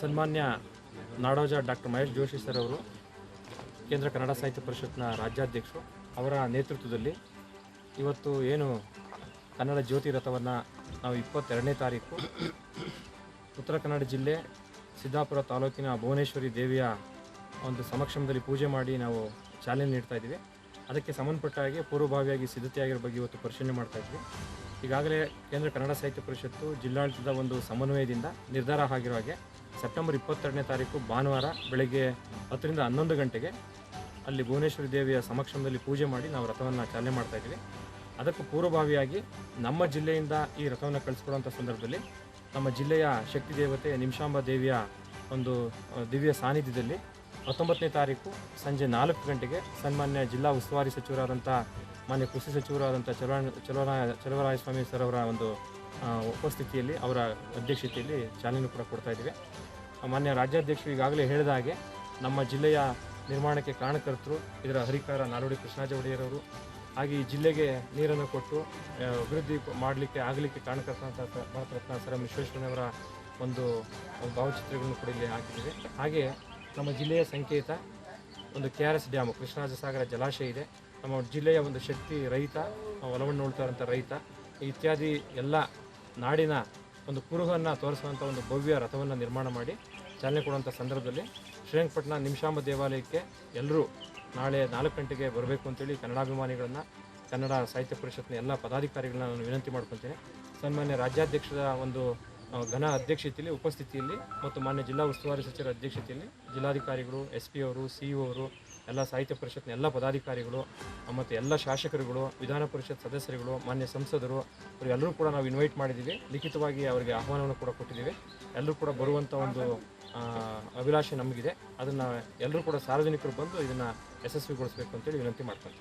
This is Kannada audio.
ಸನ್ಮಾನ್ಯ ನಾಡೋಜ ಡಾಕ್ಟರ್ ಮಹೇಶ್ ಜೋಶಿ ಸರ್ ಅವರು, ಕೇಂದ್ರ ಕನ್ನಡ ಸಾಹಿತ್ಯ ಪರಿಷತ್ನ ರಾಜ್ಯಾಧ್ಯಕ್ಷರು ಅವರ ನೇತೃತ್ವದಲ್ಲಿ ಇವತ್ತು ಏನು ಕನ್ನಡ ಜ್ಯೋತಿ ರಥವನ್ನು ನಾವು ಇಪ್ಪತ್ತೆರಡನೇ ತಾರೀಕು ಉತ್ತರ ಕನ್ನಡ ಜಿಲ್ಲೆ ಸಿದ್ದಾಪುರ ತಾಲೂಕಿನ ಭುವನೇಶ್ವರಿ ದೇವಿಯ ಒಂದು ಸಮಕ್ಷಮದಲ್ಲಿ ಪೂಜೆ ಮಾಡಿ ನಾವು ಚಾಲನೆ ನೀಡ್ತಾ ಇದ್ದೀವಿ. ಅದಕ್ಕೆ ಸಂಬಂಧಪಟ್ಟ ಹಾಗೆ ಪೂರ್ವಭಾವಿಯಾಗಿ ಸಿದ್ಧತೆಯಾಗಿರೋ ಬಗ್ಗೆ ಇವತ್ತು ಪರಿಶೀಲನೆ ಮಾಡ್ತಾ ಇದ್ವಿ. ಈಗಾಗಲೇ ಕೇಂದ್ರ ಕನ್ನಡ ಸಾಹಿತ್ಯ ಪರಿಷತ್ತು ಜಿಲ್ಲಾಡಳಿತದ ಒಂದು ಸಮನ್ವಯದಿಂದ ನಿರ್ಧಾರ ಆಗಿರೋ ಹಾಗೆ ಸೆಪ್ಟೆಂಬರ್ ಇಪ್ಪತ್ತೆರಡನೇ ತಾರೀಕು ಭಾನುವಾರ ಬೆಳಗ್ಗೆ ಹತ್ತರಿಂದ ಹನ್ನೊಂದು ಗಂಟೆಗೆ ಅಲ್ಲಿ ಭುವನೇಶ್ವರಿ ದೇವಿಯ ಸಮಕ್ಷಮದಲ್ಲಿ ಪೂಜೆ ಮಾಡಿ ನಾವು ರಥವನ್ನು ಚಾಲನೆ ಮಾಡ್ತಾ ಇದ್ದೀವಿ. ಅದಕ್ಕೂ ಪೂರ್ವಭಾವಿಯಾಗಿ ನಮ್ಮ ಜಿಲ್ಲೆಯಿಂದ ಈ ರಥವನ್ನು ಕಳಿಸ್ಕೊಡುವಂಥ ಸಂದರ್ಭದಲ್ಲಿ ನಮ್ಮ ಜಿಲ್ಲೆಯ ಶಕ್ತಿ ದೇವತೆ ನಿಮಿಷಾಂಬ ದೇವಿಯ ಒಂದು ದಿವ್ಯ ಸಾನ್ನಿಧ್ಯದಲ್ಲಿ ಹತ್ತೊಂಬತ್ತನೇ ತಾರೀಕು ಸಂಜೆ ನಾಲ್ಕು ಗಂಟೆಗೆ ಸನ್ಮಾನ್ಯ ಜಿಲ್ಲಾ ಉಸ್ತುವಾರಿ ಸಚಿವರಾದಂಥ ಮಾನ್ಯ ಕೃಷಿ ಸಚಿವರಾದಂಥ ಚಲುವ ಚಲುವರಾಯ ಚಲುವರಾಯ ಸ್ವಾಮಿ ಸರ್ ಅವರ ಒಂದು ಉಪಸ್ಥಿತಿಯಲ್ಲಿ, ಅವರ ಅಧ್ಯಕ್ಷತೆಯಲ್ಲಿ ಚಾಲನೆ ಕೂಡ ಕೊಡ್ತಾ ಇದ್ದೀವಿ. ಮಾನ್ಯ ರಾಜ್ಯಾಧ್ಯಕ್ಷರು ಈಗಾಗಲೇ ಹೇಳಿದ ಹಾಗೆ ನಮ್ಮ ಜಿಲ್ಲೆಯ ನಿರ್ಮಾಣಕ್ಕೆ ಕಾರಣಕರ್ತರು ಇದರ ಹರಿಕಾರ ನಾಡೋಡಿ ಕೃಷ್ಣಾಜ ಒಡೆಯರವರು. ಹಾಗೆ ಈ ಜಿಲ್ಲೆಗೆ ನೀರನ್ನು ಕೊಟ್ಟು ಅಭಿವೃದ್ಧಿ ಮಾಡಲಿಕ್ಕೆ, ಆಗಲಿಕ್ಕೆ ಕಾರಣಕರ್ತಂಥ ಭಾರತ ಸರ್ ಒಂದು ಒಂದು ಭಾವಚಿತ್ರಗಳನ್ನು ಕೂಡ ಇಲ್ಲಿ ಹಾಕಿದ್ದೀವಿ. ಹಾಗೆ ನಮ್ಮ ಜಿಲ್ಲೆಯ ಸಂಕೇತ ಒಂದು K R S dam Krishnaraja Sagara ಜಲಾಶಯ ಇದೆ. ನಮ್ಮ ಜಿಲ್ಲೆಯ ಒಂದು ಶಕ್ತಿ ರೈತ ಒಲವನ್ನು ಇರೋಂಥ ರೈತ, ಇತ್ಯಾದಿ ಎಲ್ಲ ನಾಡಿನ ಒಂದು ಕುರುಹನ್ನು ತೋರಿಸುವಂಥ ಒಂದು ಭವ್ಯ ರಥವನ್ನು ನಿರ್ಮಾಣ ಮಾಡಿ ಚಾಲನೆ ಕೊಡುವಂಥ ಸಂದರ್ಭದಲ್ಲಿ ಶ್ರೀರಂಗಪಟ್ಟಣ ನಿಮಿಷಾಂಬ ದೇವಾಲಯಕ್ಕೆ ಎಲ್ಲರೂ ನಾಳೆ ನಾಲ್ಕು ಗಂಟೆಗೆ ಬರಬೇಕು ಅಂತೇಳಿ ಕನ್ನಡಾಭಿಮಾನಿಗಳನ್ನು, ಕನ್ನಡ ಸಾಹಿತ್ಯ ಪರಿಷತ್ನ ಎಲ್ಲ ಪದಾಧಿಕಾರಿಗಳನ್ನ ನಾನು ವಿನಂತಿ ಮಾಡ್ಕೊತೀನಿ ಸನ್ಮಾನ್ಯ ರಾಜ್ಯಾಧ್ಯಕ್ಷರ ಒಂದು ಘನ ಅಧ್ಯಕ್ಷತೆಯಲ್ಲಿ, ಉಪಸ್ಥಿತಿಯಲ್ಲಿ ಮತ್ತು ಮಾನ್ಯ ಜಿಲ್ಲಾ ಉಸ್ತುವಾರಿ ಸಚಿವರ ಅಧ್ಯಕ್ಷತೆಯಲ್ಲಿ ಜಿಲ್ಲಾಧಿಕಾರಿಗಳು, ಎಸ್ ಪಿ ಅವರು, ಸಿ ಅವರು ಎಲ್ಲ ಸಾಹಿತ್ಯ ಪರಿಷತ್ನ ಎಲ್ಲ ಪದಾಧಿಕಾರಿಗಳು, ಮತ್ತು ಎಲ್ಲ ಶಾಸಕರುಗಳು, ವಿಧಾನ ಪರಿಷತ್ ಸದಸ್ಯರುಗಳು, ಮಾನ್ಯ ಸಂಸದರು ಇವರೆಲ್ಲರೂ ಕೂಡ ನಾವು ಇನ್ವೈಟ್ ಮಾಡಿದ್ದೀವಿ. ಲಿಖಿತವಾಗಿ ಅವರಿಗೆ ಆಹ್ವಾನವನ್ನು ಕೂಡ ಕೊಟ್ಟಿದ್ದೀವಿ. ಎಲ್ಲರೂ ಕೂಡ ಬರುವಂಥ ಒಂದು ಅಭಿಲಾಷೆ ನಮಗಿದೆ. ಅದನ್ನು ಎಲ್ಲರೂ ಕೂಡ ಸಾರ್ವಜನಿಕರು ಬಂದು ಇದನ್ನು ಯಶಸ್ವಿಗೊಳಿಸಬೇಕು ಅಂತೇಳಿ ವಿನಂತಿ ಮಾಡ್ಕೊಳ್ತೀನಿ